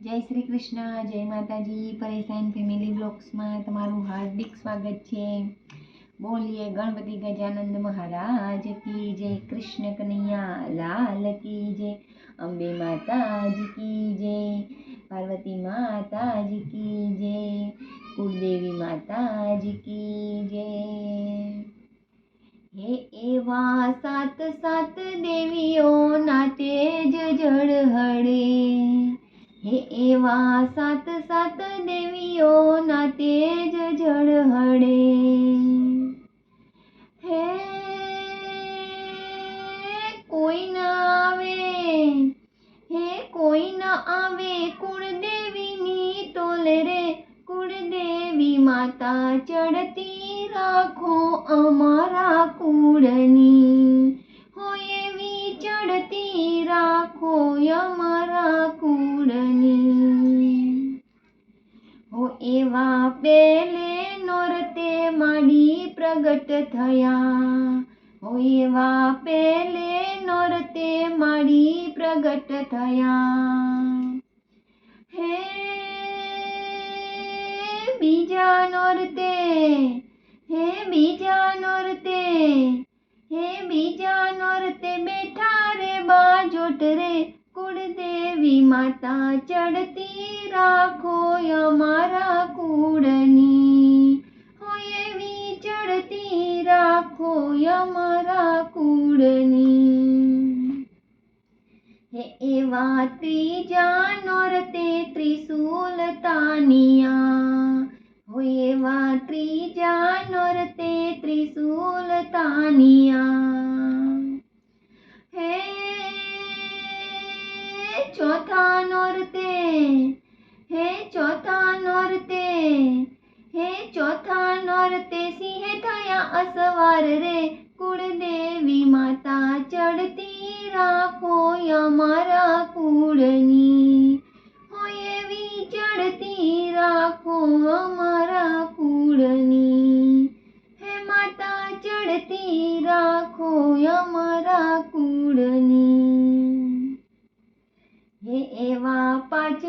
જય શ્રી કૃષ્ણ જય માતાજી પરેશાન ફેમિલી બ્લોગ્સમાં તમારું હાર્દિક સ્વાગત છે બોલીએ ગણપતિ ગજાનંદ મહારાજ કી જય કૃષ્ણ કનૈયા લાલ કી જય અંબે માતાજી કી જય પાર્વતી માતાજી કી જય કુળદેવી માતાજી કી જય હે એવા સાત સાત દેવીઓના એવા સાત સાત દેવીઓના તેજ જળ હળે. હે કોઈ ન આવે, હે કોઈ ન આવે કુળદેવીની તોલે રે. કુળદેવી માતા ચડતી રાખો અમારા કુળની. માડી પ્રગટ થયા. હો એવા પેલે નોરતે માડી પ્રગટ થયા. હે બીજા નોરતે, હે બીજા નોરતે, હે બીજા નોરતે બેઠા રે બાજોટ રે. કુળદેવી માતા ચડતી રાખો અમારા કુળની. રાખો અમારા કુળની હે એવા ત્રીજા નોરતે ત્રિશુલ તાનિયા હોય એવા ત્રીજા નોરતે ત્રિશુલ તાનિયા હે ચોથા નોરતે હે ચોથા નોરતે हे चौथा नौरते सिंह थाया असवार रे। कुड़ देवी माता चढ़ती राखो या मारा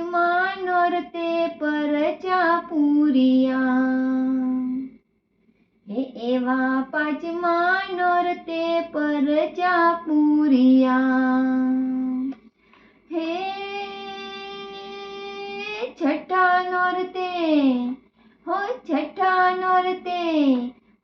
आसमान और ते पर चापूरिया हे एवा पाचमान और ते पर चापूरिया हे छठा नोरते हो छठा नोरते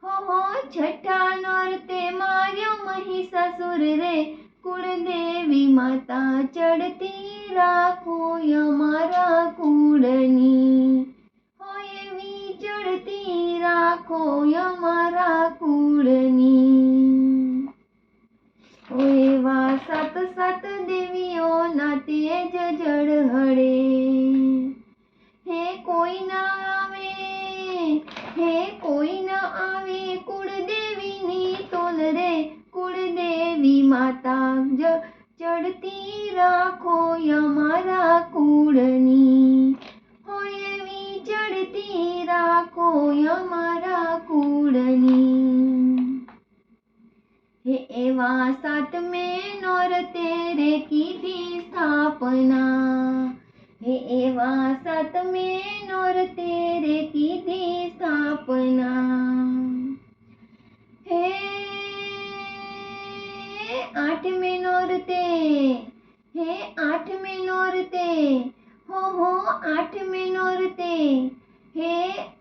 हो हो छठा नोरते मार्यो महिषासुर रे। કુળદેવી માતા ચડતી રાખો અમારા કુળની હોય એવી ચડતી રાખો અમારા કુળની ઓ એવા સાત સાત દેવીઓના તેજ જળ હળે હે કોઈ ના આવે હે કોઈ ન આવે માતા જ ચડતી રાખો અમારા કુળની હોય એવી ચડતી રાખો અમારા કુળની હે એવા સાતમે નોરતે રે કીધી સ્થાપના હે એવા સાતમે નોરતે રે કીધી સ્થાપના આઠમે નોરતે હે આઠમે નોરતે હો હો આઠમે નોરતે હે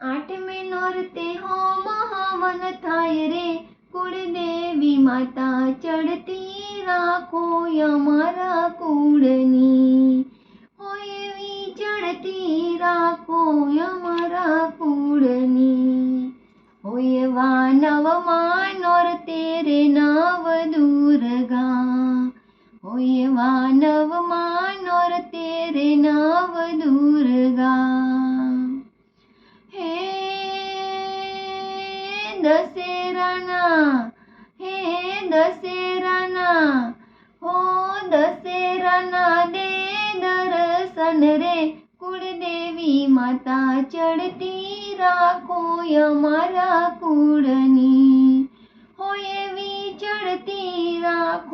આઠમે નોરતે હોમ હવન થાય રે કુળદેવી માતા ચડતી રાખો અમારા કુળની હોય એવી ચડતી રાખો અમારા કુળની હોય એવા નવમા ये मानव मानोर तेरे नाव दुर्गा हे दशेराना हे दशेराना हो दशेराना दे दर्शन रे कुलदेवी माता चढ़ती राखो અમારા કુળની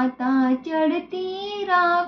माता चढ़ती रा